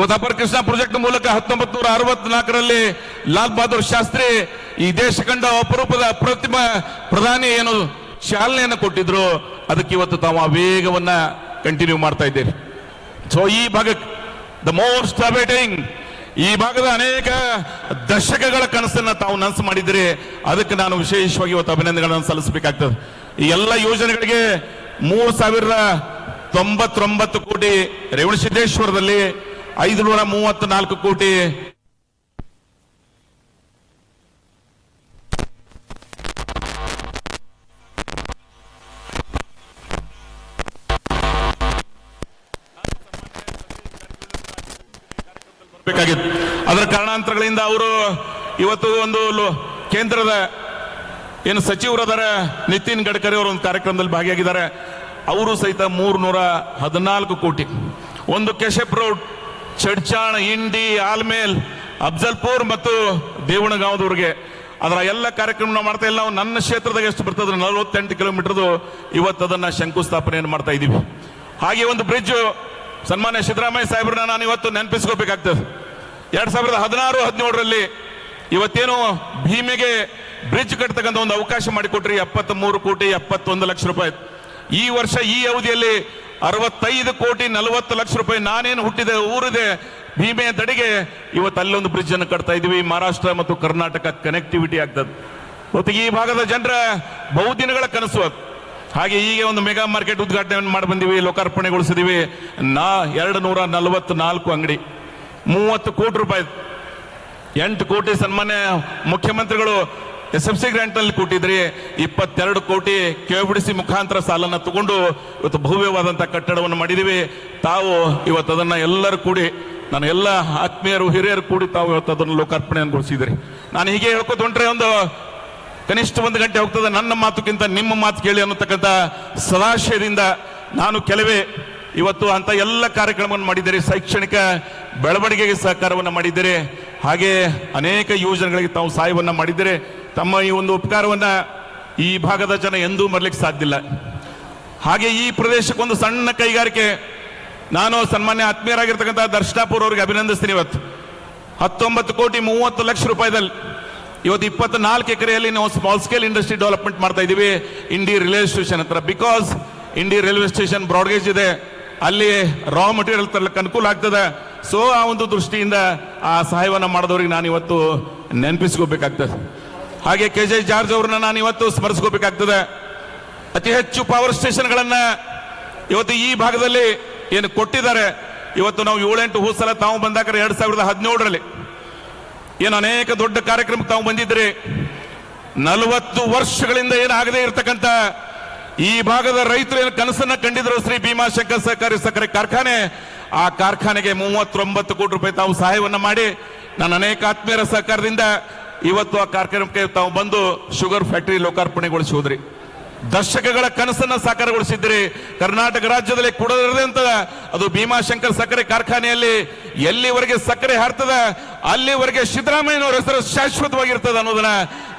ಇವತ್ತು ಅಪರ ಕೃಷ್ಣ ಪ್ರಾಜೆಕ್ಟ್ ಮೂಲಕ ಹತ್ತೊಂಬತ್ತು ನೂರ ಅರವತ್ನಾಲ್ಕರಲ್ಲಿ ಲಾಲ್ ಬಹದ್ದೂರ್ ಶಾಸ್ತ್ರಿ ಈ ದೇಶ ಕಂಡ ಅಪರೂಪದ ಅಪ್ರತಿಮ ಪ್ರಧಾನಿ ಏನು ಚಾಲನೆಯನ್ನು ಕೊಟ್ಟಿದ್ರು, ಅದಕ್ಕೆ ಇವತ್ತು ತಾವು ಆ ವೇಗವನ್ನ ಕಂಟಿನ್ಯೂ ಮಾಡ್ತಾ ಇದ್ದೀರಿ. ಸೊ ಈ ಭಾಗಕ್ಕೆ ದ ಮೋಸ್ಟ್ ಅವೇಟಿಂಗ್ ಈ ಭಾಗದ ಅನೇಕ ದಶಕಗಳ ಕನಸನ್ನ ತಾವು ನನಸು ಮಾಡಿದ್ರೆ ಅದಕ್ಕೆ ನಾನು ವಿಶೇಷವಾಗಿ ಇವತ್ತು ಅಭಿನಂದನೆಗಳನ್ನು ಸಲ್ಲಿಸಬೇಕಾಗ್ತದೆ. ಈ ಎಲ್ಲ ಯೋಜನೆಗಳಿಗೆ ಮೂರು ಸಾವಿರದ ತೊಂಬತ್ತೊಂಬತ್ತು ಕೋಟಿ ರೇವಣಸಿದ್ದೇಶ್ವರದಲ್ಲಿ ಐದುನೂರ ಮೂವತ್ತು ನಾಲ್ಕು ಕೋಟಿ ಅದರ ಕಾರಣಾಂತರಗಳಿಂದ ಅವರು ಇವತ್ತು ಒಂದು ಕೇಂದ್ರದ ಏನು ಸಚಿವರದಾರ ನಿತಿನ್ ಗಡ್ಕರಿ ಅವರು ಒಂದು ಕಾರ್ಯಕ್ರಮದಲ್ಲಿ ಭಾಗಿಯಾಗಿದ್ದಾರೆ. ಅವರು ಸಹಿತ ಮೂರ್ನೂರ ಹದಿನಾಲ್ಕು ಕೋಟಿ. ಒಂದು ಕೆಶೆಪ್ ರೋಡ್ ಚಡ್ಚಾಣ ಇಂಡಿ ಆಲ್ಮೇಲ್, ಅಫ್ಜಲ್ಪುರ್ ಮತ್ತು ದೇವಣಗಾಂವದವ್ರಿಗೆ ಅದರ ಎಲ್ಲ ಕಾರ್ಯಕ್ರಮ ಮಾಡ್ತಾ ಇಲ್ಲ ನಾವು. ನನ್ನ ಕ್ಷೇತ್ರದಾಗ ಎಷ್ಟು ಬರ್ತದೆ? ನಲವತ್ತೆಂಟು ಕಿಲೋಮೀಟರ್ದು ಇವತ್ತು ಅದನ್ನ ಶಂಕುಸ್ಥಾಪನೆಯನ್ನು ಮಾಡ್ತಾ ಇದ್ದೀವಿ. ಹಾಗೆ ಒಂದು ಬ್ರಿಡ್ಜ್. ಸನ್ಮಾನ್ಯ ಸಿದ್ದರಾಮಯ್ಯ ಸಾಹೇಬ್ರನ್ನ ನಾನು ಇವತ್ತು ನೆನಪಿಸ್ಕೋಬೇಕಾಗ್ತದೆ. ಎರಡ್ ಸಾವಿರದ ಹದಿನಾರು, ಹದಿನೇಳರಲ್ಲಿ ಇವತ್ತೇನು ಭೀಮೆಗೆ ಬ್ರಿಡ್ಜ್ ಕಟ್ಟತಕ್ಕಂಥ ಒಂದು ಅವಕಾಶ ಮಾಡಿಕೊಟ್ರಿ. ಎಪ್ಪತ್ತ್ ಮೂರು ಕೋಟಿ ಎಪ್ಪತ್ತೊಂದು ಲಕ್ಷ ರೂಪಾಯಿ ಈ ವರ್ಷ ಈ ಅವಧಿಯಲ್ಲಿ ಅರವತ್ತೈದು ಕೋಟಿ ನಲವತ್ತು ಲಕ್ಷ ರೂಪಾಯಿ ನಾನೇನು ಹುಟ್ಟಿದೆ, ಊರಿದೆ ಭೀಮೆಯ ತಡೆಗೆ ಇವತ್ತು ಅಲ್ಲೊಂದು ಬ್ರಿಡ್ಜ್ ಅನ್ನು ಕಟ್ತಾ ಇದೀವಿ ಮಹಾರಾಷ್ಟ್ರ ಮತ್ತು ಕರ್ನಾಟಕ ಕನೆಕ್ಟಿವಿಟಿ ಆಗ್ತದೆ. ಮತ್ತು ಈ ಭಾಗದ ಜನರ ಬಹುದಿನಗಳ ಕನಸು ಅದು. ಹಾಗೆ ಈಗ ಒಂದು ಮೆಗಾ ಮಾರ್ಕೆಟ್ ಉದ್ಘಾಟನೆ ಮಾಡಿ ಬಂದಿವಿ, ಲೋಕಾರ್ಪಣೆಗೊಳಿಸಿದೀವಿ. ನಾ ಎರಡು ನೂರ ನಲವತ್ನಾಲ್ಕು ಅಂಗಡಿ. ಮೂವತ್ತು ಕೋಟಿ ರೂಪಾಯಿ. ಎಂಟು ಕೋಟಿ ಸನ್ಮಾನ್ಯ ಮುಖ್ಯಮಂತ್ರಿಗಳು ಎಸ್ ಎಫ್ ಸಿ ಗ್ರಾಂಟ್ನಲ್ಲಿ ಕೊಟ್ಟಿದ್ರಿ ಇಪ್ಪತ್ತೆರಡು ಕೋಟಿ ಕೆಬಿಡಿಸಿ ಮುಖಾಂತರ ಸಾಲನ್ನ ತಗೊಂಡು ಇವತ್ತು ಭವ್ಯವಾದಂತಹ ಕಟ್ಟಡವನ್ನು ಮಾಡಿದೀವಿ ತಾವು ಇವತ್ತು ಅದನ್ನ ಎಲ್ಲರೂ ಕೂಡಿ, ನಾನು ಎಲ್ಲ ಆತ್ಮೀಯರು, ಹಿರಿಯರು ಕೂಡಿ ತಾವು ಇವತ್ತು ಅದನ್ನು ಲೋಕಾರ್ಪಣೆಗೊಳಿಸಿದ್ರಿ ನಾನು ಹೀಗೆ ಹೇಳ್ಕೊತ ಹೊಂಟ್ರೆ ಒಂದು ಕನಿಷ್ಠ ಒಂದು ಗಂಟೆ ಹೋಗ್ತದೆ. ನನ್ನ ಮಾತುಕ್ಕಿಂತ ನಿಮ್ಮ ಮಾತು ಕೇಳಿ ಅನ್ನತಕ್ಕಂಥ ಸದಾಶಯದಿಂದ ನಾನು ಕೆಲವೇ ಇವತ್ತು ಅಂತ ಎಲ್ಲ ಕಾರ್ಯಕ್ರಮವನ್ನು ಮಾಡಿದ್ದೀರಿ. ಶೈಕ್ಷಣಿಕ ಬೆಳವಣಿಗೆಗೆ ಸಹಕಾರವನ್ನು ಮಾಡಿದ್ದೀರಿ. ಹಾಗೆ ಅನೇಕ ಯೋಜನೆಗಳಿಗೆ ತಾವು ಸಹಾಯವನ್ನು ಮಾಡಿದ್ದೀರಿ. ತಮ್ಮ ಈ ಒಂದು ಉಪಕಾರವನ್ನ ಈ ಭಾಗದ ಜನ ಎಂದೂ ಮರಲಿಕ್ಕೆ ಸಾಧ್ಯ ಇಲ್ಲ. ಹಾಗೆ ಈ ಪ್ರದೇಶಕ್ಕೊಂದು ಸಣ್ಣ ಕೈಗಾರಿಕೆ. ನಾನು ಸನ್ಮಾನ್ಯ ಆತ್ಮೀಯರಾಗಿರ್ತಕ್ಕಂಥ ದರ್ಶನಾಪುರ್ ಅವರಿಗೆ ಅಭಿನಂದಿಸ್ತೀನಿ ಇವತ್ತು. ಹತ್ತೊಂಬತ್ತು ಕೋಟಿ ಮೂವತ್ತು ಲಕ್ಷ ರೂಪಾಯಿದಲ್ಲಿ ಇವತ್ತು ಇಪ್ಪತ್ನಾಲ್ಕು ಎಕರೆಯಲ್ಲಿ ನಾವು ಸ್ಮಾಲ್ ಸ್ಕೇಲ್ ಇಂಡಸ್ಟ್ರಿ ಡೆವಲಪ್ಮೆಂಟ್ ಮಾಡ್ತಾ ಇದ್ದೀವಿ. ಇಂಡಿ ರೈಲ್ವೆ ಸ್ಟೇಷನ್ ಹತ್ರ. Because Indi railway station broad gauge ಇದೆ. ಅಲ್ಲಿ ರಾ ಮಟೀರಿಯಲ್ ತರಲಿಕ್ಕೆ ಅನುಕೂಲ ಆಗ್ತದೆ. ಸೊ ಆ ಒಂದು ದೃಷ್ಟಿಯಿಂದ ಆ ಸಹಾಯವನ್ನು ಮಾಡಿದವ್ರಿಗೆ ನಾನು ಇವತ್ತು ನೆನಪಿಸ್ಕೋಬೇಕಾಗ್ತದೆ. ಹಾಗೆ ಕೆ ಜೆ ಜಾರ್ಜ್ ಅವ್ರನ್ನ ನಾನು ಇವತ್ತು ಸ್ಮರಿಸ್ಕೋಬೇಕಾಗ್ತದೆ. ಅತಿ ಹೆಚ್ಚು ಪವರ್ ಸ್ಟೇಷನ್ಗಳನ್ನ ಇವತ್ತು ಈ ಭಾಗದಲ್ಲಿ ಏನು ಕೊಟ್ಟಿದ್ದಾರೆ. ಇವತ್ತು ನಾವು ಏಳೆಂಟು ಹೂಸಲ ತಾವು ಬಂದಾಗ ಎರಡು ಸಾವಿರದ ಹದಿನೇಳರಲ್ಲಿ ಏನು ಅನೇಕ ದೊಡ್ಡ ಕಾರ್ಯಕ್ರಮಕ್ಕೆ ತಾವು ಬಂದಿದ್ರಿ ನಲವತ್ತು ವರ್ಷಗಳಿಂದ ಏನಾಗದೇ ಇರತಕ್ಕಂತ ಈ ಭಾಗದ ರೈತರು ಏನು ಕನಸನ್ನ ಕಂಡಿದ್ರು ಶ್ರೀ ಭೀಮಾಶಂಕರ್ ಸಹಕಾರಿ ಸಕ್ಕರೆ ಕಾರ್ಖಾನೆ ಆ ಕಾರ್ಖಾನೆಗೆ ಮೂವತ್ತೊಂಬತ್ತು ಕೋಟಿ ರೂಪಾಯಿ ತಾವು ಸಹಾಯವನ್ನು ಮಾಡಿ ನನ್ನ ಅನೇಕ ಆತ್ಮೀಯರ ಸಹಕಾರದಿಂದ ಇವತ್ತು ಆ ಕಾರ್ಯಕ್ರಮಕ್ಕೆ ತಾವು ಬಂದು ಶುಗರ್ ಫ್ಯಾಕ್ಟರಿ ಲೋಕಾರ್ಪಣೆಗೊಳಿಸಿ ಹೋದ್ರಿ. ದಶಕಗಳ ಕನಸನ್ನ ಸಾಕಾರಗೊಳಿಸಿದ್ರಿ ಕರ್ನಾಟಕ ರಾಜ್ಯದಲ್ಲಿ ಕುಡದಂತ ಅದು ಭೀಮಾಶಂಕರ್ ಸಕ್ಕರೆ ಕಾರ್ಖಾನೆಯಲ್ಲಿ ಎಲ್ಲಿವರೆಗೆ ಸಕ್ಕರೆ ಹಾರ್ತದ, ಅಲ್ಲಿವರೆಗೆ ಸಿದ್ದರಾಮಯ್ಯನವರ ಹೆಸರು ಶಾಶ್ವತವಾಗಿರ್ತದೆ ಅನ್ನೋದನ್ನ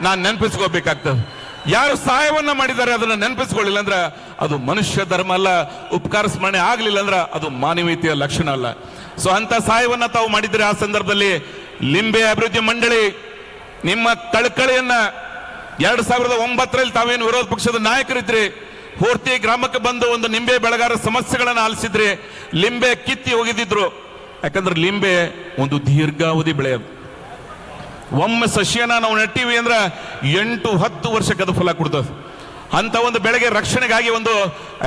ನಾನು ನೆನಪಿಸ್ಕೋಬೇಕಾಗ್ತದೆ. ಯಾರು ಸಹಾಯವನ್ನ ಮಾಡಿದ್ದಾರೆ ಅದನ್ನ ನೆನಪಿಸ್ಕೊಳ್ಳಿಲ್ಲ ಅಂದ್ರೆ ಅದು ಮನುಷ್ಯ ಧರ್ಮ ಅಲ್ಲ, ಉಪಕಾರ ಸ್ಮರಣೆ ಆಗಲಿಲ್ಲ ಅಂದ್ರೆ ಅದು ಮಾನವೀಯತೆಯ ಲಕ್ಷಣ ಅಲ್ಲ. ಸೊ ಅಂತ ಸಹಾಯವನ್ನ ತಾವು ಮಾಡಿದ್ರೆ ಆ ಸಂದರ್ಭದಲ್ಲಿ. ಲಿಂಬೆ ಅಭಿವೃದ್ಧಿ ಮಂಡಳಿ, ನಿಮ್ಮ ಕಳಕಳಿಯನ್ನ ಎರಡು ಸಾವಿರದ ಒಂಬತ್ತರಲ್ಲಿ ತಾವೇನು ವಿರೋಧ ಪಕ್ಷದ ನಾಯಕರಿದ್ರಿ, ಪೂರ್ತಿ ಗ್ರಾಮಕ್ಕೆ ಬಂದು ಒಂದು ನಿಂಬೆ ಬೆಳೆಗಾರ ಸಮಸ್ಯೆಗಳನ್ನು ಆಲಿಸಿದ್ರಿ, ಲಿಂಬೆ ಕಿತ್ತಿ ಹೋಗಿದ್ದಿದ್ರು ಯಾಕಂದ್ರೆ ಲಿಂಬೆ ಒಂದು ದೀರ್ಘಾವಧಿ ಬೆಳೆ ಒಮ್ಮೆ ಸಸ್ಯನ ನಾವು ನೆಟ್ಟಿವಿ ಅಂದ್ರೆ ಎಂಟು ಹತ್ತು ವರ್ಷಕ್ಕೆ ಅದು ಫಲ ಕೊಡ್ತದೆ. ಅಂತ ಒಂದು ಬೆಳೆಗೆ ರಕ್ಷಣೆಗಾಗಿ ಒಂದು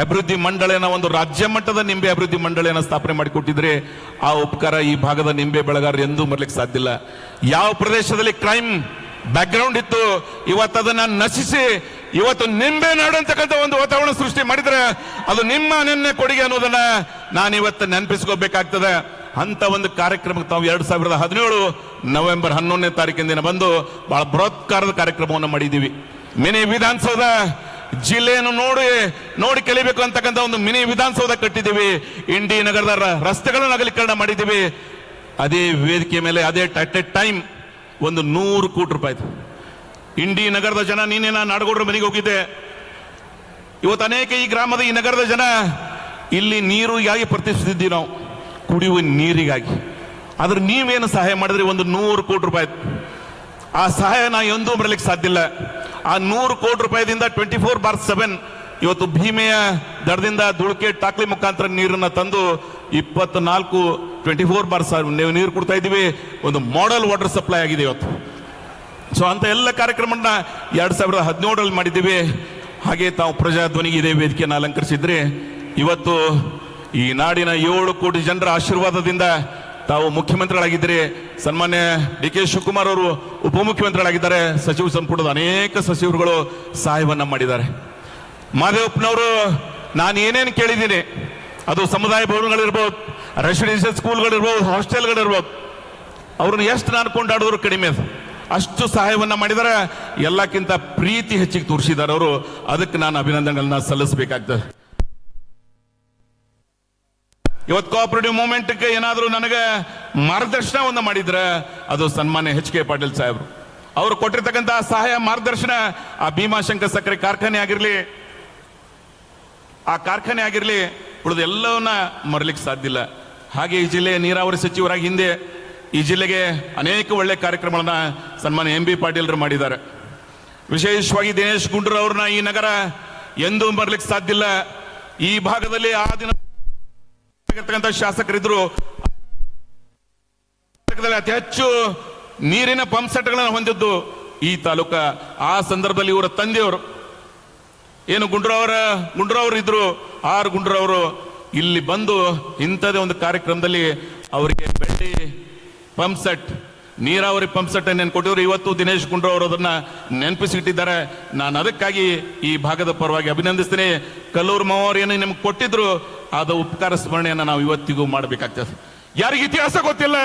ಅಭಿವೃದ್ಧಿ ಮಂಡಳಿಯನ್ನ ಒಂದು ರಾಜ್ಯ ಮಟ್ಟದ ನಿಂಬೆ ಅಭಿವೃದ್ಧಿ ಮಂಡಳಿಯನ್ನ ಸ್ಥಾಪನೆ ಮಾಡಿಕೊಟ್ಟಿದ್ರೆ ಆ ಉಪಕಾರ ಈ ಭಾಗದ ನಿಂಬೆ ಬೆಳೆಗಾರರು ಎಂದೂ ಮರಲಿಕ್ಕೆ ಸಾಧ್ಯ ಇಲ್ಲ ಯಾವ ಪ್ರದೇಶದಲ್ಲಿ ಕ್ರೈಮ್ ಬ್ಯಾಕ್ಗ್ರೌಂಡ್ ಇತ್ತು, ಇವತ್ತು ಅದನ್ನ ನಶಿಸಿ, ಇವತ್ತು ನಿಂಬೆ ನಾಡು ಅಂತಕ್ಕಂಥ ಒಂದು ವಾತಾವರಣ ಸೃಷ್ಟಿ ಮಾಡಿದ್ರೆ ಅದು ನಿಮ್ಮ ನಿನ್ನೆ ಕೊಡುಗೆ ಅನ್ನೋದನ್ನ ನಾನು ಇವತ್ತು ನೆನಪಿಸ್ಕೋಬೇಕಾಗ್ತದೆ. ಅಂತ ಒಂದು ಕಾರ್ಯಕ್ರಮಕ್ಕೆ ತಾವು ಎರಡ್ ಸಾವಿರದ ಹದಿನೇಳು ನವೆಂಬರ್ ಹನ್ನೊಂದನೇ ತಾರೀಕಿನ ದಿನ ಬಂದು ಬಹಳ ಬೃಹತ್ಕಾರದ ಕಾರ್ಯಕ್ರಮವನ್ನು ಮಾಡಿದ್ದೀವಿ. ಮಿನಿ ವಿಧಾನಸೌಧ ಜಿಲ್ಲೆಯನ್ನು ನೋಡಿ ನೋಡಿ ಕಲಿಬೇಕು ಅಂತಕ್ಕಂಥ ಒಂದು ಮಿನಿ ವಿಧಾನಸೌಧ ಕಟ್ಟಿದ್ದೀವಿ. ಇಂಡಿ ನಗರದ ರಸ್ತೆಗಳನ್ನು ಅಗಲೀಕರಣ ಮಾಡಿದ್ದೀವಿ. ಅದೇ ವೇದಿಕೆ ಮೇಲೆ, ಅದೇ ಅಟ್ ಎ ಟೈಮ್ ಒಂದು ನೂರು ಕೋಟಿ ರೂಪಾಯಿ ಇಂಡಿ ನಗರದ ಜನ ನೀನೇ ನಾನು ನಾಡಗೌಡರ ಮನೆಗೆ ಹೋಗಿದ್ದೆ. ಇವತ್ತು ಅನೇಕ ಈ ಗ್ರಾಮದ ಈ ನಗರದ ಜನ, ಇಲ್ಲಿ ನೀರಿಗಾಗಿ ಪ್ರತಿಷ್ಠಿಸಿದ್ದೀವಿ ನಾವು? ಕುಡಿಯುವ ನೀರಿಗಾಗಿ. ಆದ್ರೆ ನೀವೇನು ಸಹಾಯ ಮಾಡಿದ್ರಿ? ಒಂದು ನೂರು ಕೋಟಿ ರೂಪಾಯಿ ಆ ಸಹಾಯ ನಾ ಎಂದೂ ಬರಲಿಕ್ಕೆ ಸಾಧ್ಯ ಇಲ್ಲ. ಆ ನೂರು ಕೋಟಿ ರೂಪಾಯಿದಿಂದ ಟ್ವೆಂಟಿ ಫೋರ್ ಬಾರ್ ಸೆವೆನ್ ಇವತ್ತು ಭೀಮೆಯ ದಡದಿಂದ ದುಳಕೆ ಟಾಕ್ಲಿ ಮುಖಾಂತರ ನೀರನ್ನು ತಂದು ಇಪ್ಪತ್ನಾಲ್ಕು ಟ್ವೆಂಟಿ ಫೋರ್ ಬಾರ್ ನೀವು ನೀರು ಕೊಡ್ತಾ ಇದ್ದೀವಿ, ಒಂದು ಮಾಡೆಲ್ ವಾಟರ್ ಸಪ್ಲೈ ಆಗಿದೆ ಇವತ್ತು. ಸೊ ಅಂತ ಎಲ್ಲ ಕಾರ್ಯಕ್ರಮನ ಎರಡು ಸಾವಿರದ ಹದಿನೇಳರಲ್ಲಿ ಮಾಡಿದ್ದೀವಿ. ಹಾಗೆ ತಾವು ಪ್ರಜಾಧ್ವನಿಗೆ ಇದೇ ವೇದಿಕೆಯನ್ನು ಅಲಂಕರಿಸಿದ್ರೆ. ಇವತ್ತು ಈ ನಾಡಿನ ಏಳು ಕೋಟಿ ಜನರ ಆಶೀರ್ವಾದದಿಂದ ತಾವು ಮುಖ್ಯಮಂತ್ರಿಗಳಾಗಿದ್ದೀರಿ. ಸನ್ಮಾನ್ಯ ಡಿ ಕೆ ಶಿವಕುಮಾರ್ ಅವರು ಉಪಮುಖ್ಯಮಂತ್ರಿಗಳಾಗಿದ್ದಾರೆ. ಸಚಿವ ಸಂಪುಟದ ಅನೇಕ ಸಚಿವರುಗಳು ಸಹಾಯವನ್ನು ಮಾಡಿದ್ದಾರೆ. ಮಾದೇವಪ್ಪನವರು ನಾನು ಏನೇನು ಕೇಳಿದ್ದೀನಿ, ಅದು ಸಮುದಾಯ ಭವನಗಳಿರ್ಬೋದು ರೆಸಿಡೆನ್ಷಿಯಲ್ ಸ್ಕೂಲ್ಗಳಿರ್ಬೋದು ಹಾಸ್ಟೆಲ್ಗಳಿರ್ಬೋದು ಅವ್ರನ್ನ ಎಷ್ಟು ನಾನು ಕೊಂಡಾಡಿದ್ರು ಕಡಿಮೆ ಅಷ್ಟು ಸಹಾಯವನ್ನು ಮಾಡಿದರೆ ಎಲ್ಲಕ್ಕಿಂತ ಪ್ರೀತಿ ಹೆಚ್ಚಿಗೆ ತೋರಿಸಿದ್ದಾರೆ ಅವರು. ಅದಕ್ಕೆ ನಾನು ಅಭಿನಂದನೆಗಳನ್ನ ಸಲ್ಲಿಸಬೇಕಾಗ್ತದೆ. ಇವತ್ತು ಕೋಆಪರೇಟಿವ್ ಮೂವ್ಮೆಂಟ್ಗೆ ಏನಾದರೂ ನನಗೆ ಮಾರ್ಗದರ್ಶನವನ್ನ ಮಾಡಿದ್ರೆ, ಅದು ಸನ್ಮಾನ್ಯ ಎಚ್ ಕೆ ಪಾಟೀಲ್ ಸಾಹೇಬರು. ಅವರು ಕೊಟ್ಟಿರ್ತಕ್ಕಂತಹ ಸಹಾಯ, ಮಾರ್ಗದರ್ಶನ ಆ ಭೀಮಾಶಂಕರ್ ಸಕ್ಕರೆ ಕಾರ್ಖಾನೆ ಆಗಿರಲಿ, ಆ ಕಾರ್ಖಾನೆ ಆಗಿರಲಿ, ಉಳಿದ ಎಲ್ಲವನ್ನ ಮರಲಿಕ್ಕೆ ಸಾಧ್ಯ ಇಲ್ಲ. ಹಾಗೆ ಈ ಜಿಲ್ಲೆಯ ನೀರಾವರಿ ಸಚಿವರಾಗಿ ಹಿಂದೆ ಈ ಜಿಲ್ಲೆಗೆ ಅನೇಕ ಒಳ್ಳೆ ಕಾರ್ಯಕ್ರಮಗಳನ್ನ ಸನ್ಮಾನ್ಯ ಎಂ ಬಿ ಪಾಟೀಲ್ರು ಮಾಡಿದ್ದಾರೆ. ವಿಶೇಷವಾಗಿ ದಿನೇಶ್ ಗುಂಡ್ರು ಅವ್ರನ್ನ ಈ ನಗರ ಎಂದೂ ಮರಲಿಕ್ಕೆ ಸಾಧ್ಯ ಇಲ್ಲ. ಈ ಭಾಗದಲ್ಲಿ ಆ ದಿನ ಇರ್ತಕ್ಕಂಥ ಶಾಸಕರಿದ್ರು. ಅತಿ ಹೆಚ್ಚು ನೀರಿನ ಪಂಪ್ ಸೆಟ್ಗಳನ್ನು ಹೊಂದಿದ್ದು ಈ ತಾಲೂಕ. ಆ ಸಂದರ್ಭದಲ್ಲಿ ಇವರ ತಂದೆಯವರು. ಏನು ಗುಂಡ್ರವರ ಗುಂಡ್ರವರು ಇದ್ರು. ಆರ್ ಗುಂಡ್ರವರು ಇಲ್ಲಿ ಬಂದು ಇಂಥದೇ ಒಂದು ಕಾರ್ಯಕ್ರಮದಲ್ಲಿ ಅವರಿಗೆ ಬೆಳ್ಳಿ ಪಂಪ್ ಸೆಟ್, ನೀರಾವರಿ ಪಂಪ್ ಸೆಟ್ ಅನ್ನು ಕೊಟ್ಟಿದ್ರು. ಇವತ್ತು ದಿನೇಶ್ ಗುಂಡ್ರವರು ಅದನ್ನ ನೆನಪಿಸಿಟ್ಟಿದ್ದಾರೆ. ನಾನು ಅದಕ್ಕಾಗಿ ಈ ಭಾಗದ ಪರವಾಗಿ ಅಭಿನಂದಿಸ್ತೇನೆ. ಕಲ್ಲೂರು ಮಾವರು ಏನು ನಿಮ್ಗೆ ಕೊಟ್ಟಿದ್ರು. ಆದ ಉಪಕಾರ ಸ್ಮರಣೆಯನ್ನು ನಾವು ಇವತ್ತಿಗೂ ಮಾಡಬೇಕಾಗ್ತದೆ. ಯಾರಿಗೆ ಇತಿಹಾಸ ಗೊತ್ತಿಲ್ಲ,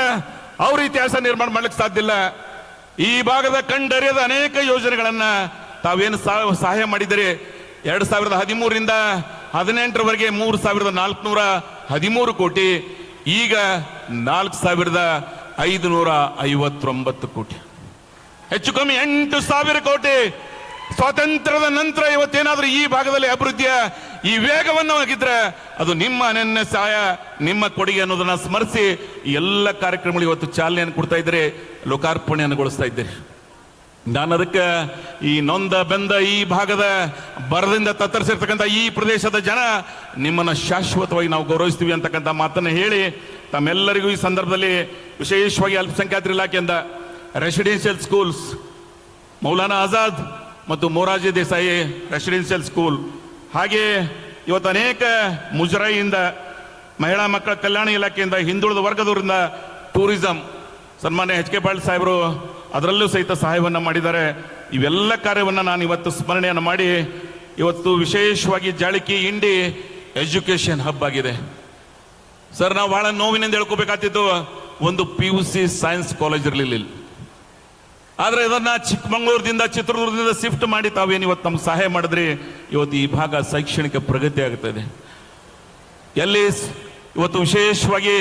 ಅವ್ರ ಇತಿಹಾಸ ನಿರ್ಮಾಣ ಮಾಡ್ಲಿಕ್ಕೆ ಸಾಧ್ಯ ಇಲ್ಲ. ಈ ಭಾಗದ ಕಂಡರಿಯದ ಅನೇಕ ಯೋಜನೆಗಳನ್ನ ತಾವೇನು ಸಹಾಯ ಮಾಡಿದರೆ, ಎರಡ್ ಸಾವಿರದ ಹದಿಮೂರರಿಂದ ಹದಿನೆಂಟರವರೆಗೆ ಮೂರು ಸಾವಿರದ ನಾಲ್ಕುನೂರ ಹದಿಮೂರು ಕೋಟಿ, ಈಗ ನಾಲ್ಕು ಸಾವಿರದ ಐದುನೂರ ಐವತ್ತೊಂಬತ್ತು ಕೋಟಿ. ಹೆಚ್ಚು ಕಮ್ಮಿ ಎಂಟು ಸಾವಿರ ಕೋಟಿ. ಸ್ವಾತಂತ್ರ್ಯದ ನಂತರ ಇವತ್ತೇನಾದ್ರೂ ಈ ಭಾಗದಲ್ಲಿ ಅಭಿವೃದ್ಧಿಯ ಈ ವೇಗವನ್ನು ಹೋಗಿದ್ರೆ ಅದು ನಿಮ್ಮ ಅನನ್ಯ ಸಹಾಯ, ನಿಮ್ಮ ಕೊಡುಗೆ ಅನ್ನೋದನ್ನ ಸ್ಮರಿಸಿ ಎಲ್ಲ ಕಾರ್ಯಕ್ರಮಗಳು ಇವತ್ತು ಚಾಲನೆಯನ್ನು ಕೊಡ್ತಾ ಇದ್ದೀರಿ ಲೋಕಾರ್ಪಣೆಯನ್ನುಗೊಳಿಸ್ತಾ ಇದ್ದೀರಿ. ನಾನು ಅದಕ್ಕೆ ಈ ನೊಂದ ಬೆಂದ ಈ ಭಾಗದ ಬರದಿಂದ ತತ್ತರಿಸಿರ್ತಕ್ಕಂಥ ಈ ಪ್ರದೇಶದ ಜನ ನಿಮ್ಮನ್ನು ಶಾಶ್ವತವಾಗಿ ನಾವು ಗೌರವಿಸ್ತೀವಿ ಅಂತಕ್ಕಂಥ ಮಾತನ್ನು ಹೇಳಿ ತಮ್ಮೆಲ್ಲರಿಗೂ ಈ ಸಂದರ್ಭದಲ್ಲಿ ವಿಶೇಷವಾಗಿ ಅಲ್ಪಸಂಖ್ಯಾತರ ಇಲಾಖೆಯಿಂದ ರೆಸಿಡೆನ್ಷಿಯಲ್ ಸ್ಕೂಲ್ಸ್, ಮೌಲಾನಾ ಆಜಾದ್ ಮತ್ತು ಮೊರಾರ್ಜಿ ದೇಸಾಯಿ ರೆಸಿಡೆನ್ಷಿಯಲ್ ಸ್ಕೂಲ್. ಹಾಗೆ ಇವತ್ತು ಅನೇಕ ಮುಜರಾಯಿಯಿಂದ ಮಹಿಳಾ ಮಕ್ಕಳ ಕಲ್ಯಾಣ ಇಲಾಖೆಯಿಂದ ಹಿಂದುಳಿದ ವರ್ಗದವರಿಂದ ಟೂರಿಸಂ ಸನ್ಮಾನ್ಯ ಎಚ್ ಕೆ ಪಾಟೀಲ್ ಸಾಹೇಬರು ಅದರಲ್ಲೂ ಸಹಿತ ಸಹಾಯವನ್ನು ಮಾಡಿದ್ದಾರೆ. ಇವೆಲ್ಲ ಕಾರ್ಯವನ್ನು ನಾನು ಇವತ್ತು ಸ್ಮರಣೆಯನ್ನು ಮಾಡಿ ಇವತ್ತು ವಿಶೇಷವಾಗಿ ಜಾಳಿಕಿ ಇಂಡಿ ಎಜುಕೇಷನ್ ಹಬ್ ಆಗಿದೆ. ಸರ್, ನಾವು ಬಹಳ ನೋವಿನಿಂದ ಹೇಳ್ಕೋಬೇಕಾಗ್ತಿತ್ತು ಒಂದು P U C science college ಇರಲಿಲ್ಲ. ಆದ್ರೆ ಇದನ್ನ ಚಿಕ್ಕಮಂಗ್ಳೂರದಿಂದ, ಚಿತ್ರದುರ್ಗದಿಂದ ಶಿಫ್ಟ್ ಮಾಡಿ ತಾವೇನು ಇವತ್ತು ನಮ್ಗೆ ಸಹಾಯ ಮಾಡಿದ್ರಿ? ಇವತ್ತು ಈ ಭಾಗ ಶೈಕ್ಷಣಿಕ ಪ್ರಗತಿ ಆಗ್ತದೆ ಎಲ್ಲಿ ಇವತ್ತು ವಿಶೇಷವಾಗಿ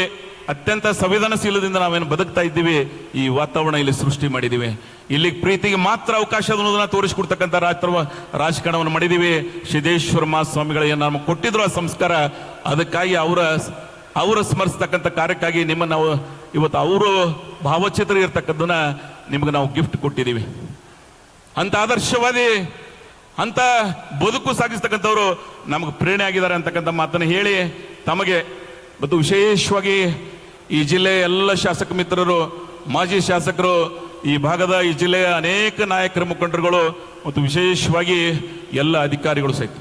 ಅತ್ಯಂತ ಸಂವೇದನಶೀಲದಿಂದ ನಾವೇನು ಬದುಕ್ತಾ ಇದ್ದೀವಿ, ಈ ವಾತಾವರಣ ಇಲ್ಲಿ ಸೃಷ್ಟಿ ಮಾಡಿದ್ದೀವಿ ಇಲ್ಲಿ ಪ್ರೀತಿಗೆ ಮಾತ್ರ ಅವಕಾಶ ಅನ್ನೋದನ್ನ ತೋರಿಸ್ಕೊಡ್ತಕ್ಕಂಥ ರಾಷ್ಟ್ರ ರಾಜಕಾರಣವನ್ನು ಮಾಡಿದ್ದೀವಿ ಸಿದ್ದೇಶ್ವರ ಮಹಾಸ್ವಾಮಿಗಳು ನಮಗೆ ಕೊಟ್ಟಿದ್ರು ಆ ಸಂಸ್ಕಾರ, ಅದಕ್ಕಾಗಿ ಅವರ ಅವರ ಸ್ಮರಿಸ್ತಕ್ಕಂಥ ಕಾರ್ಯಕ್ಕಾಗಿ ನಿಮ್ಮನ್ನು ನಾವು, ಇವತ್ತು ಅವರು ಭಾವಚಿತ್ರ ಇರ್ತಕ್ಕಂಥದ್ದನ್ನ ನಿಮ್ಗೆ ನಾವು ಗಿಫ್ಟ್ ಕೊಟ್ಟಿದ್ದೀವಿ. ಅಂತ ಆದರ್ಶವಾದಿ, ಅಂತ ಬದುಕು ಸಾಗಿಸ್ತಕ್ಕಂಥವ್ರು ನಮಗೆ ಪ್ರೇರಣೆ ಆಗಿದ್ದಾರೆ ಅಂತಕ್ಕಂಥ ಮಾತನ್ನು ಹೇಳಿ ತಮಗೆ ಮತ್ತು ವಿಶೇಷವಾಗಿ ಈ ಜಿಲ್ಲೆಯ ಎಲ್ಲ ಶಾಸಕ ಮಿತ್ರರು, ಮಾಜಿ ಶಾಸಕರು, ಈ ಭಾಗದ ಈ ಜಿಲ್ಲೆಯ ಅನೇಕ ನಾಯಕರ ಮುಖಂಡರುಗಳು ಮತ್ತು ವಿಶೇಷವಾಗಿ ಎಲ್ಲ ಅಧಿಕಾರಿಗಳು ಸಹಿತ.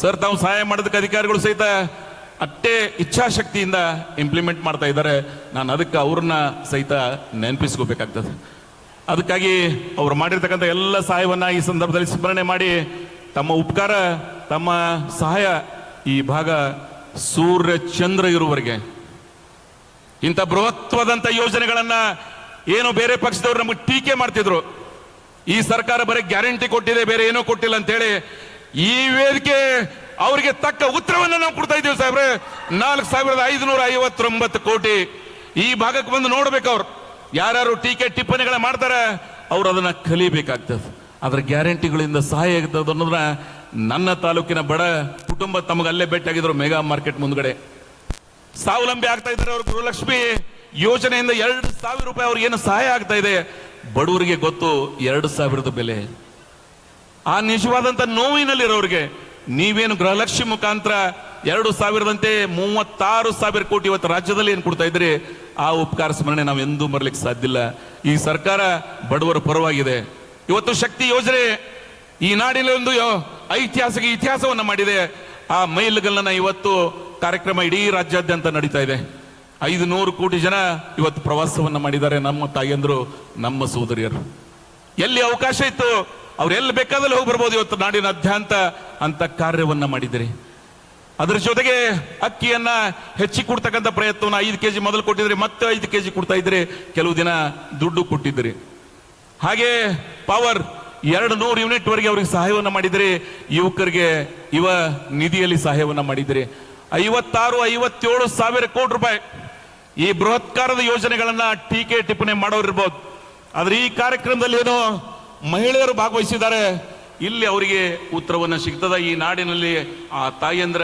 ಸರ್, ತಾವು ಸಹಾಯ ಮಾಡೋದಕ್ಕೆ ಅಧಿಕಾರಿಗಳು ಸಹಿತ ಅಷ್ಟೇ ಇಚ್ಛಾಶಕ್ತಿಯಿಂದ ಇಂಪ್ಲಿಮೆಂಟ್ ಮಾಡ್ತಾ ಇದ್ದಾರೆ. ನಾನು ಅದಕ್ಕೆ ಅವ್ರನ್ನ ಸಹಿತ ನೆನಪಿಸ್ಕೋಬೇಕಾಗ್ತದೆ. ಅದಕ್ಕಾಗಿ ಅವರು ಮಾಡಿರ್ತಕ್ಕಂಥ ಎಲ್ಲ ಸಹಾಯವನ್ನು ಈ ಸಂದರ್ಭದಲ್ಲಿ ಸ್ಮರಣೆ ಮಾಡಿ ತಮ್ಮ ಉಪಕಾರ, ತಮ್ಮ ಸಹಾಯ ಈ ಭಾಗ ಸೂರ್ಯ ಚಂದ್ರ ಇರುವವರಿಗೆ. ಇಂಥ ಬೃಹತ್ವಾದಂಥ ಯೋಜನೆಗಳನ್ನ ಏನು ಬೇರೆ ಪಕ್ಷದವರು ನಮಗೆ ಟೀಕೆ ಮಾಡ್ತಿದ್ರು. ಈ ಸರ್ಕಾರ ಬರೀ ಗ್ಯಾರಂಟಿ ಕೊಟ್ಟಿದೆ, ಬೇರೆ ಏನೋ ಕೊಟ್ಟಿಲ್ಲ ಅಂತೇಳಿ ಈ ವೇದಿಕೆ ಅವರಿಗೆ ತಕ್ಕ ಉತ್ತರವನ್ನು ನಾವು ಕೊಡ್ತಾ ಇದ್ದೀವಿ ಸಾಹೇಬ್ರೆ. ನಾಲ್ಕು ಸಾವಿರದ ಐದುನೂರ ಐವತ್ತೊಂಬತ್ತು ಕೋಟಿ ಈ ಭಾಗಕ್ಕೆ ಬಂದು ನೋಡ್ಬೇಕು ಅವ್ರು. ಯಾರ್ಯಾರು ಟೀಕೆ ಟಿಪ್ಪಣಿಗಳ ಮಾಡ್ತಾರೆ, ಅವ್ರು ಅದನ್ನ ಕಲಿಬೇಕಾಗ್ತದೆ. ಅದರ ಗ್ಯಾರಂಟಿಗಳಿಂದ ಸಹಾಯ ಆಗ್ತದೆ ಅನ್ನೋದನ್ನ ನನ್ನ ತಾಲೂಕಿನ ಬಡ ಕುಟುಂಬ ತಮಗೆ ಅಲ್ಲೇ ಭೇಟಿಯಾಗಿದ್ರು ಮೆಗಾ ಮಾರ್ಕೆಟ್ ಮುಂದ್ಗಡೆ. ಸ್ವಾವಲಂಬಿ ಆಗ್ತಾ ಇದ್ದಾರೆ ಅವ್ರ ಗೃಹಲಕ್ಷ್ಮಿ ಯೋಜನೆಯಿಂದ ಎರಡು ಸಾವಿರ ರೂಪಾಯಿ ಅವ್ರಿಗೆ ಏನು ಸಹಾಯ ಆಗ್ತಾ ಇದೆ. ಬಡವರಿಗೆ ಗೊತ್ತು ಎರಡು ಸಾವಿರದ ಬೆಲೆ. ಆ ನಿಜವಾದಂತ ನೋವಿನಲ್ಲಿರೋರಿಗೆ ನೀವೇನು ಗೃಹಲಕ್ಷ್ಮಿ ಮುಖಾಂತರ ಎರಡು ಸಾವಿರದಂತೆ ಮೂವತ್ತಾರು ಸಾವಿರ ಕೋಟಿ ಇವತ್ತು ರಾಜ್ಯದಲ್ಲಿ ಏನು ಕೊಡ್ತಾ ಇದ್ರಿ ಆ ಉಪಕಾರ ಸ್ಮರಣೆ ನಾವು ಎಂದೂ ಮರಲಿಕ್ಕೆ ಸಾಧ್ಯ ಇಲ್ಲ. ಈ ಸರ್ಕಾರ ಬಡವರ ಪರವಾಗಿದೆ. ಇವತ್ತು ಶಕ್ತಿ ಯೋಜನೆ ಈ ನಾಡಿನ ಒಂದು ಐತಿಹಾಸಿಕ ಇತಿಹಾಸವನ್ನ ಮಾಡಿದೆ. ಆ ಮೈಲುಗಲ್ಲನ್ನ ಇವತ್ತು ಕಾರ್ಯಕ್ರಮ ಇಡೀ ರಾಜ್ಯಾದ್ಯಂತ ನಡೀತಾ ಇದೆ. ಐದು ನೂರು ಕೋಟಿ ಜನ ಇವತ್ತು ಪ್ರವಾಸವನ್ನ ಮಾಡಿದ್ದಾರೆ ನಮ್ಮ ತಾಯಂದರು, ನಮ್ಮ ಸೋದರಿಯರು. ಎಲ್ಲಿ ಅವಕಾಶ ಇತ್ತು? ಅವ್ರು ಎಲ್ಲಿ ಬೇಕಾದಲ್ಲಿ ಹೋಗಿ ಬರ್ಬೋದು ಇವತ್ತು ನಾಡಿನ ಅಧ್ಯಾಂತ ಅಂತ ಕಾರ್ಯವನ್ನ ಮಾಡಿದಿರಿ. ಅದರ ಜೊತೆಗೆ ಅಕ್ಕಿಯನ್ನ ಹೆಚ್ಚಿ ಕೊಡ್ತಕ್ಕಂಥ ಪ್ರಯತ್ನವನ್ನು ಐದು ಕೆಜಿ ಮೊದಲು ಕೊಟ್ಟಿದ್ರಿ, ಮತ್ತೆ ಐದು ಕೆಜಿ ಕೊಡ್ತಾ ಇದ್ರಿ, ಕೆಲವು ದಿನ ದುಡ್ಡು ಕೊಟ್ಟಿದ್ರಿ. ಹಾಗೆ ಪವರ್ ಎರಡು ನೂರು ಯೂನಿಟ್ ವರೆಗೆ ಅವ್ರಿಗೆ ಸಹಾಯವನ್ನು ಮಾಡಿದ್ರಿ, ಯುವಕರಿಗೆ ಯುವ ನಿಧಿಯಲ್ಲಿ ಸಹಾಯವನ್ನು ಮಾಡಿದ್ರಿ. ಐವತ್ತಾರು, ಐವತ್ತೇಳು ಸಾವಿರ ಕೋಟಿ ರೂಪಾಯಿ ಈ ಬೃಹತ್ಕಾರದ ಯೋಜನೆಗಳನ್ನ ಟೀಕೆ ಟಿಪ್ಪಣಿ ಮಾಡೋರಿರ್ಬೋದು. ಆದ್ರೆ ಈ ಕಾರ್ಯಕ್ರಮದಲ್ಲಿ ಏನೋ ಮಹಿಳೆಯರು ಭಾಗವಹಿಸಿದ್ದಾರೆ. ಇಲ್ಲಿ ಅವರಿಗೆ ಉತ್ತರವನ್ನು ಸಿಗ್ತದ. ಈ ನಾಡಿನಲ್ಲಿ ಆ ತಾಯಿಯಂದ್ರ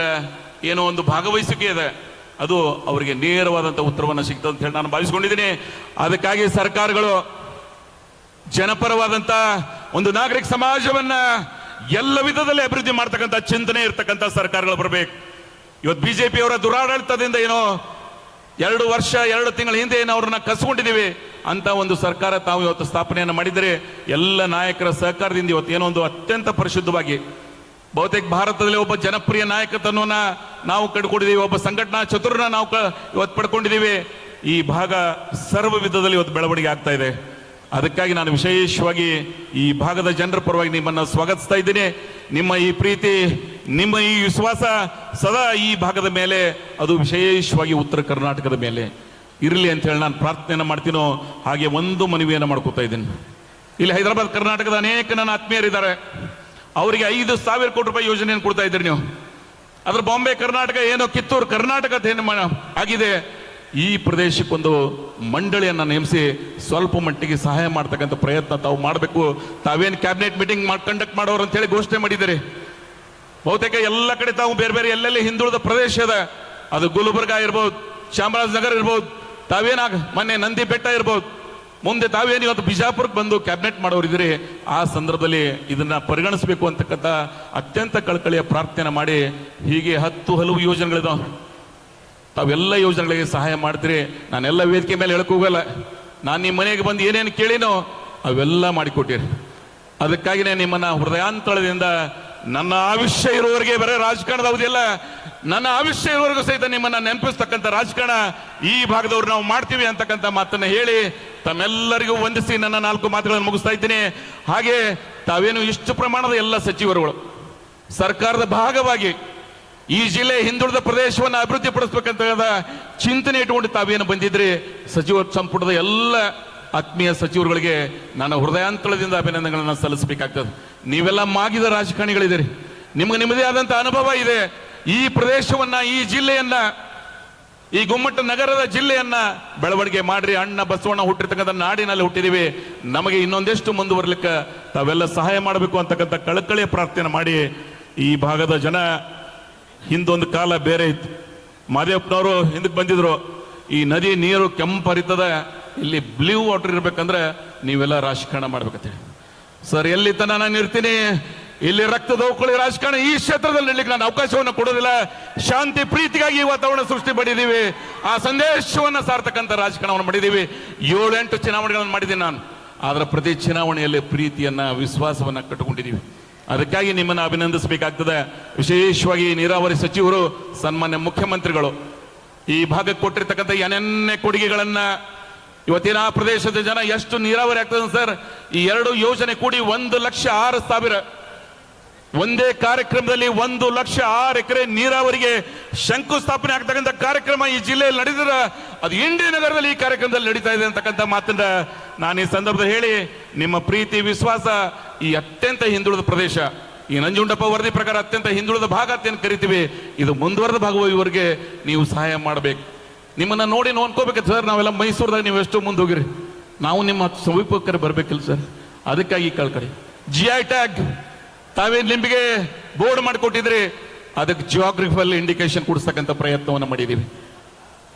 ಏನೋ ಒಂದು ಭಾಗವಹಿಸಿಕೆ ಇದೆ. ಅದು ಅವರಿಗೆ ನೇರವಾದಂಥ ಉತ್ತರವನ್ನು ಸಿಗ್ತದೆ ಅಂತ ಹೇಳಿ ನಾನು ಭಾವಿಸ್ಕೊಂಡಿದ್ದೀನಿ. ಅದಕ್ಕಾಗಿ ಸರ್ಕಾರಗಳು ಜನಪರವಾದಂತ ಒಂದು ನಾಗರಿಕ ಸಮಾಜವನ್ನ ಎಲ್ಲ ವಿಧದಲ್ಲಿ ಅಭಿವೃದ್ಧಿ ಮಾಡ್ತಕ್ಕಂಥ ಚಿಂತನೆ ಇರ್ತಕ್ಕಂಥ ಸರ್ಕಾರಗಳು ಬರಬೇಕು. ಇವತ್ತು ಬಿಜೆಪಿ ಅವರ ದುರಾಡಳಿತದಿಂದ ಏನೋ ಎರಡು ವರ್ಷ, ಎರಡು ತಿಂಗಳ ಹಿಂದೆ ಏನೋ ಅವ್ರನ್ನ ಕಸ್ಕೊಂಡಿದ್ದೀವಿ. ಅಂತ ಒಂದು ಸರ್ಕಾರ ತಾವು ಇವತ್ತು ಸ್ಥಾಪನೆಯನ್ನು ಮಾಡಿದರೆ ಎಲ್ಲ ನಾಯಕರ ಸಹಕಾರದಿಂದ ಇವತ್ತು ಏನೋ ಒಂದು ಅತ್ಯಂತ ಪರಿಶುದ್ಧವಾಗಿ ಬಹುತೇಕ ಭಾರತದಲ್ಲಿ ಒಬ್ಬ ಜನಪ್ರಿಯ ನಾಯಕತನವನ್ನ ನಾವು ಕಂಡುಕೊಂಡಿದ್ದೀವಿ, ಒಬ್ಬ ಸಂಘಟನಾ ಚತುರ್ನ ನಾವು ಇವತ್ತು ಪಡ್ಕೊಂಡಿದ್ದೀವಿ. ಈ ಭಾಗ ಸರ್ವ ವಿಧದಲ್ಲಿ ಇವತ್ತು ಬೆಳವಣಿಗೆ ಆಗ್ತಾ ಇದೆ. ಅದಕ್ಕಾಗಿ ನಾನು ವಿಶೇಷವಾಗಿ ಈ ಭಾಗದ ಜನರ ಪರವಾಗಿ ನಿಮ್ಮನ್ನು ಸ್ವಾಗತಿಸ್ತಾ ಇದ್ದೀನಿ. ನಿಮ್ಮ ಈ ಪ್ರೀತಿ, ನಿಮ್ಮ ಈ ವಿಶ್ವಾಸ ಸದಾ ಈ ಭಾಗದ ಮೇಲೆ, ಅದು ವಿಶೇಷವಾಗಿ ಉತ್ತರ ಕರ್ನಾಟಕದ ಮೇಲೆ. ಇರಲಿ ಅಂತ ಹೇಳಿ ನಾನು ಪ್ರಾರ್ಥನೆಯನ್ನು ಮಾಡ್ತೀನೋ ಹಾಗೆ ಒಂದು ಮನವಿಯನ್ನು ಮಾಡ್ಕೋತಾ ಇದ್ದೀನಿ. ಇಲ್ಲಿ ಹೈದರಾಬಾದ್, ಕರ್ನಾಟಕದ ಅನೇಕ ನನ್ನ ಆತ್ಮೀಯರಿದ್ದಾರೆ. ಅವರಿಗೆ ಐದು ಸಾವಿರ ಕೋಟಿ ರೂಪಾಯಿ ಯೋಜನೆಯನ್ನು ಕೊಡ್ತಾ ಇದ್ದೀರಿ ನೀವು. ಆದ್ರೆ ಬಾಂಬೆ, ಕರ್ನಾಟಕ, ಏನೋ ಕಿತ್ತೂರು ಕರ್ನಾಟಕದ ಏನು ಆಗಿದೆ. ಈ ಪ್ರದೇಶಕ್ಕೊಂದು ಮಂಡಳಿಯನ್ನು ನೇಮಿಸಿ ಸ್ವಲ್ಪ ಮಟ್ಟಿಗೆ ಸಹಾಯ ಮಾಡ್ತಕ್ಕಂಥ ಪ್ರಯತ್ನ ತಾವು ಮಾಡಬೇಕು. ತಾವೇನು ಕ್ಯಾಬಿನೆಟ್ ಮೀಟಿಂಗ್ ಕಂಡಕ್ಟ್ ಮಾಡೋರು ಅಂತ ಹೇಳಿ ಘೋಷಣೆ ಮಾಡಿದ್ದೀರಿ. ಬಹುತೇಕ ಎಲ್ಲ ಕಡೆ ತಾವು ಬೇರೆ ಬೇರೆ ಎಲ್ಲೆಲ್ಲಿ ಹಿಂದುಳಿದ ಪ್ರದೇಶ ಇದೆ ಅದು ಗುಲ್ಬರ್ಗ ಇರ್ಬೋದು, ಚಾಮರಾಜನಗರ ಇರ್ಬೋದು ತಾವೇನಾಗ ಮೊನ್ನೆ ನಂದಿ ಬೆಟ್ಟ ಇರ್ಬೋದು. ಮುಂದೆ ತಾವೇನು ಇವತ್ತು ಬಿಜಾಪುರಕ್ಕೆ ಬಂದು ಕ್ಯಾಬಿನೆಟ್ ಮಾಡೋರಿದ್ದೀರಿ, ಆ ಸಂದರ್ಭದಲ್ಲಿ ಇದನ್ನ ಪರಿಗಣಿಸಬೇಕು ಅಂತಕ್ಕಂಥ ಅತ್ಯಂತ ಕಳಕಳಿಯ ಪ್ರಾರ್ಥನೆ ಮಾಡಿ, ಹೀಗೆ ಹತ್ತು ಹಲವು ಯೋಜನೆಗಳಿದಾವೆ. ತಾವೆಲ್ಲ ಯೋಜನೆಗಳಿಗೆ ಸಹಾಯ ಮಾಡ್ತೀರಿ. ನಾನೆಲ್ಲ ವೇದಿಕೆ ಮೇಲೆ ಹೇಳಕ್ ಹೋಗಲ್ಲ. ನಾನು ನಿಮ್ಮ ಮನೆಗೆ ಬಂದು ಏನೇನು ಕೇಳಿನೋ ಅವೆಲ್ಲ ಮಾಡಿಕೊಟ್ಟಿರಿ. ಅದಕ್ಕಾಗಿನೇ ನಿಮ್ಮನ್ನ ಹೃದಯಾಂತಳದಿಂದ ನನ್ನ ಆವಿಷ್ಯ ಇರುವವರೆಗೆ ಬರೀ ರಾಜಕಾರಣದ ಅವಧಿಯಲ್ಲ ನನ್ನ ಆವಿಷ್ಯ ಇರುವವರೆಗೂ ಸಹಿತ ನಿಮ್ಮನ್ನ ನೆನಪಿಸ್ತಕ್ಕಂಥ ರಾಜಕಾರಣ ಈ ಭಾಗದವ್ರು ನಾವು ಮಾಡ್ತೀವಿ ಅಂತಕ್ಕಂಥ ಮಾತನ್ನ ಹೇಳಿ ತಮ್ಮೆಲ್ಲರಿಗೂ ವಂದಿಸಿ ನನ್ನ ನಾಲ್ಕು ಮಾತುಗಳನ್ನು ಮುಗಿಸ್ತಾ ಇದ್ದೀನಿ. ಹಾಗೆ ತಾವೇನು ಇಷ್ಟು ಪ್ರಮಾಣದ ಎಲ್ಲ ಸಚಿವರುಗಳು, ಸರ್ಕಾರದ ಭಾಗವಾಗಿ ಈ ಜಿಲ್ಲೆ ಹಿಂದುಳಿದ ಪ್ರದೇಶವನ್ನು ಅಭಿವೃದ್ಧಿ ಪಡಿಸಬೇಕಂತ ಚಿಂತನೆ ಇಟ್ಟುಕೊಂಡು ತಾವೇನು ಬಂದಿದ್ರಿ? ಸಚಿವ ಸಂಪುಟದ ಎಲ್ಲ ಆತ್ಮೀಯ ಸಚಿವರುಗಳಿಗೆ ನನ್ನ ಹೃದಯಾಂತಳದಿಂದ ಅಭಿನಂದನೆಗಳನ್ನು ಸಲ್ಲಿಸಬೇಕಾಗ್ತದೆ. ನೀವೆಲ್ಲ ಮಾಗಿದ ರಾಜಕಾರಣಿಗಳಿದ್ದೀರಿ. ನಿಮ್ಗೆ ನಿಮ್ಮದೇ ಆದಂಥ ಅನುಭವ ಇದೆ. ಈ ಪ್ರದೇಶವನ್ನ, ಈ ಜಿಲ್ಲೆಯನ್ನ, ಈ ಗುಮ್ಮಟ ನಗರದ ಜಿಲ್ಲೆಯನ್ನ ಬೆಳವಣಿಗೆ ಮಾಡ್ರಿ. ಅಣ್ಣ ಬಸವಣ್ಣ ಹುಟ್ಟಿರ್ತಕ್ಕಂಥ ನಾಡಿನಲ್ಲಿ ಹುಟ್ಟಿದೀವಿ. ನಮಗೆ ಇನ್ನೊಂದೆಷ್ಟು ಮುಂದುವರ್ಲಿಕ್ಕೆ ತಾವೆಲ್ಲ ಸಹಾಯ ಮಾಡಬೇಕು ಅಂತಕ್ಕಂಥ ಕಳಕಳಿಯ ಪ್ರಾರ್ಥನೆ ಮಾಡಿ. ಈ ಭಾಗದ ಜನ ಹಿಂದೊಂದು ಕಾಲ ಬೇರೆ ಇತ್ತು. ಮಾದೇವಪ್ಪನವರು ಹಿಂದಕ್ಕೆ ಬಂದಿದ್ರು. ಈ ನದಿ ನೀರು ಕೆಂಪು ಹರಿತದ ಇಲ್ಲಿ ಬ್ಲೂ ವಾಟರ್ ಇರ್ಬೇಕಂದ್ರೆ ನೀವೆಲ್ಲ ರಾಜಕಾರಣ ಮಾಡ್ಬೇಕಂತೇಳಿ. ಸರ್, ಎಲ್ಲಿ ತನ ನಾನು ಇರ್ತೀನಿ? ಇಲ್ಲಿ ರಕ್ತ ದೌಕೊಳ್ಳಿ ರಾಜಕಾರಣ ಈ ಕ್ಷೇತ್ರದಲ್ಲಿ ನಡೀಲಿಕ್ಕೆ ನಾನು ಅವಕಾಶವನ್ನು ಕೊಡೋದಿಲ್ಲ ಶಾಂತಿ, ಪ್ರೀತಿಗಾಗಿ ಈ ವಾತಾವರಣ ಸೃಷ್ಟಿ ಮಾಡಿದೀವಿ ಆ ಸಂದೇಶವನ್ನ ಸಾರ್ತಕ್ಕಂಥ ರಾಜಕಾರಣವನ್ನು ಮಾಡಿದೀವಿ ಏಳೆಂಟು ಚುನಾವಣೆಗಳನ್ನು ಮಾಡಿದ್ದೀನಿ ನಾನು. ಆದರೆ ಪ್ರತಿ ಚುನಾವಣೆಯಲ್ಲಿ ಪ್ರೀತಿಯನ್ನ, ವಿಶ್ವಾಸವನ್ನ ಕಟ್ಟಿಕೊಂಡಿದ್ದೀವಿ. ಅದಕ್ಕಾಗಿ ನಿಮ್ಮನ್ನು ಅಭಿನಂದಿಸಬೇಕಾಗ್ತದೆ. ವಿಶೇಷವಾಗಿ ನೀರಾವರಿ ಸಚಿವರು, ಸನ್ಮಾನ್ಯ ಮುಖ್ಯಮಂತ್ರಿಗಳು. ಈ ಭಾಗಕ್ಕೆ ಕೊಟ್ಟಿರ್ತಕ್ಕಂಥ ಏನೆನ್ನೆ ಕೊಡುಗೆಗಳನ್ನು ಇವತ್ತಿನ ಆ ಪ್ರದೇಶದ ಜನ ಎಷ್ಟು ನೀರಾವರಿ ಆಗ್ತದೆ ಸರ್? ಈ ಎರಡು ಯೋಜನೆ ಕೂಡಿ ಒಂದು ಲಕ್ಷ ಆರು ಸಾವಿರ ಒಂದೇ ಕಾರ್ಯಕ್ರಮದಲ್ಲಿ ಒಂದು ಲಕ್ಷ ಆರು ಎಕರೆ ನೀರಾವರಿಗೆ ಶಂಕುಸ್ಥಾಪನೆ ಆಗ್ತಕ್ಕಂಥ ಕಾರ್ಯಕ್ರಮ ಈ ಜಿಲ್ಲೆಯಲ್ಲಿ ನಡೆದಿರ ಅದು ಇಂಡಿ ನಗರದಲ್ಲಿ ಈ ಕಾರ್ಯಕ್ರಮದಲ್ಲಿ ನಡೀತಾ ಇದೆ ಅಂತಕ್ಕಂಥ ಮಾತನ್ನ ನಾನು ಈ ಸಂದರ್ಭದಲ್ಲಿ ಹೇಳಿ, ನಿಮ್ಮ ಪ್ರೀತಿ, ವಿಶ್ವಾಸ ಈ ಅತ್ಯಂತ ಹಿಂದುಳಿದ ಪ್ರದೇಶ. ಈ ನಂಜುಂಡಪ್ಪ ವರದಿ ಪ್ರಕಾರ ಅತ್ಯಂತ ಹಿಂದುಳಿದ ಭಾಗ ಅಂತ ಕರಿತೀವಿ, ಇದು ಮುಂದುವರೆದ ಭಾಗವು ಇವರಿಗೆ ನೀವು ಸಹಾಯ ಮಾಡಬೇಕು. ನಿಮ್ಮನ್ನ ನೋಡಿ ನೋಡ್ಕೋಬೇಕು ಸರ್, ನಾವೆಲ್ಲ ಮೈಸೂರದಾಗ ನೀವು ಎಷ್ಟು ಮುಂದೆ ಹೋಗಿರಿ. ನಾವು ನಿಮ್ಮ ಸಮೀಪಕ್ಕರೆ ಬರ್ಬೇಕಿಲ್ಲ, ಸರ್. ಅದಕ್ಕಾಗಿ ಕಳ್ಕಡಿ ಜಿ ಐ ಟ್ಯಾಗ್ ತಾವೇ ನಿಮಗೆ ಬೋರ್ಡ್ ಮಾಡಿಕೊಟ್ಟಿದ್ರಿ? ಅದಕ್ಕೆ ಜಿಯೋಗ್ರಫಿಯಲ್ಲಿ ಇಂಡಿಕೇಶನ್ ಕೊಡಿಸ್ತಕ್ಕಂಥ ಪ್ರಯತ್ನವನ್ನು ಮಾಡಿದ್ದೀವಿ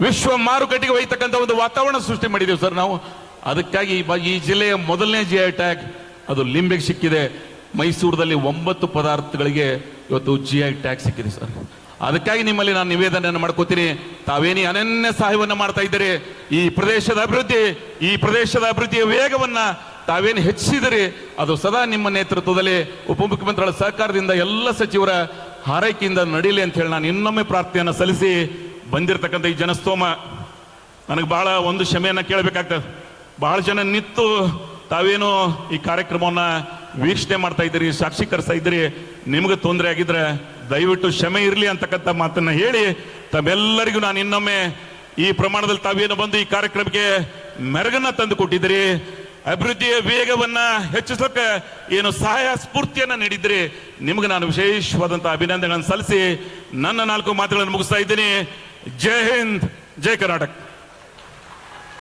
ವಿಶ್ವ ಮಾರುಕಟ್ಟೆಗೆ ಒಯ್ತಕ್ಕಂಥ ಒಂದು ವಾತಾವರಣ ಸೃಷ್ಟಿ ಮಾಡಿದ್ದೀವಿ ಸರ್ ನಾವು. ಅದಕ್ಕಾಗಿ ಈ ಜಿಲ್ಲೆಯ ಮೊದಲನೇ ಜಿ ಐ ಟ್ಯಾಗ್ ಅದು ಲಿಂಬೆಗೆ ಸಿಕ್ಕಿದೆ. ಮೈಸೂರದಲ್ಲಿ ಒಂಬತ್ತು ಪದಾರ್ಥಗಳಿಗೆ ಇವತ್ತು ಜಿ ಐ ಟ್ಯಾಗ್ ಸಿಕ್ಕಿದೆ ಸರ್. ಅದಕ್ಕಾಗಿ ನಿಮ್ಮಲ್ಲಿ ನಾನು ನಿವೇದನೆಯನ್ನು ಮಾಡ್ಕೋತೀನಿ. ತಾವೇನಿ ಅನನ್ಯ ಸಹಾಯವನ್ನು ಮಾಡ್ತಾ ಇದ್ದೀರಿ. ಈ ಪ್ರದೇಶದ ಅಭಿವೃದ್ಧಿ, ಈ ಪ್ರದೇಶದ ಅಭಿವೃದ್ಧಿಯ ವೇಗವನ್ನ ತಾವೇನು ಹೆಚ್ಚಿಸಿದಿರಿ ಅದು ಸದಾ ನಿಮ್ಮ ನೇತೃತ್ವದಲ್ಲಿ ಉಪಮುಖ್ಯಮಂತ್ರಿಗಳ ಸಹಕಾರದಿಂದ ಎಲ್ಲ ಸಚಿವರ ಹಾರೈಕೆಯಿಂದ ನಡೀಲಿ ಅಂತ ಹೇಳಿ ನಾನು ಇನ್ನೊಮ್ಮೆ ಪ್ರಾರ್ಥನೆಯನ್ನು ಸಲ್ಲಿಸಿ ಬಂದಿರತಕ್ಕಂಥ ಈ ಜನಸ್ತೋಮ. ನನಗೆ ಬಹಳ ಒಂದು ಕ್ಷಮೆಯನ್ನು ಕೇಳಬೇಕಾಗ್ತದೆ. ಬಹಳ ಜನ ನಿಂತು ತಾವೇನು ಈ ಕಾರ್ಯಕ್ರಮವನ್ನ ವೀಕ್ಷಣೆ ಮಾಡ್ತಾ ಇದ್ದೀರಿ ಸಾಕ್ಷೀಕರಿಸ್ತಾ ಇದ್ದೀರಿ. ನಿಮಗೆ ತೊಂದರೆ ಆಗಿದ್ರೆ ದಯವಿಟ್ಟು ಕ್ಷಮೆ ಇರಲಿ ಅಂತಕ್ಕಂಥ ಮಾತನ್ನ ಹೇಳಿ ತಮ್ಮೆಲ್ಲರಿಗೂ ನಾನು ಇನ್ನೊಮ್ಮೆ ಈ ಪ್ರಮಾಣದಲ್ಲಿ ತಾವೇನು ಬಂದು ಈ ಕಾರ್ಯಕ್ರಮಕ್ಕೆ ಮೆರಗನ್ನ ತಂದು ಕೊಟ್ಟಿದ್ದೀರಿ. ಅಭಿವೃದ್ಧಿಯ ವೇಗವನ್ನ ಹೆಚ್ಚಿಸೋಕೆ ಏನು ಸಹಾಯ ಸ್ಫೂರ್ತಿಯನ್ನ ನೀಡಿದ್ರೆ. ನಿಮಗೆ ನಾನು ವಿಶೇಷವಾದಂತಹ ಅಭಿನಂದನೆಗಳನ್ನು ಸಲ್ಲಿಸಿ ನನ್ನ ನಾಲ್ಕು ಮಾತುಗಳನ್ನು ಮುಗಿಸ್ತಾ ಇದ್ದೀನಿ. ಜೈ ಹಿಂದ್, ಜೈ ಕರ್ನಾಟಕ.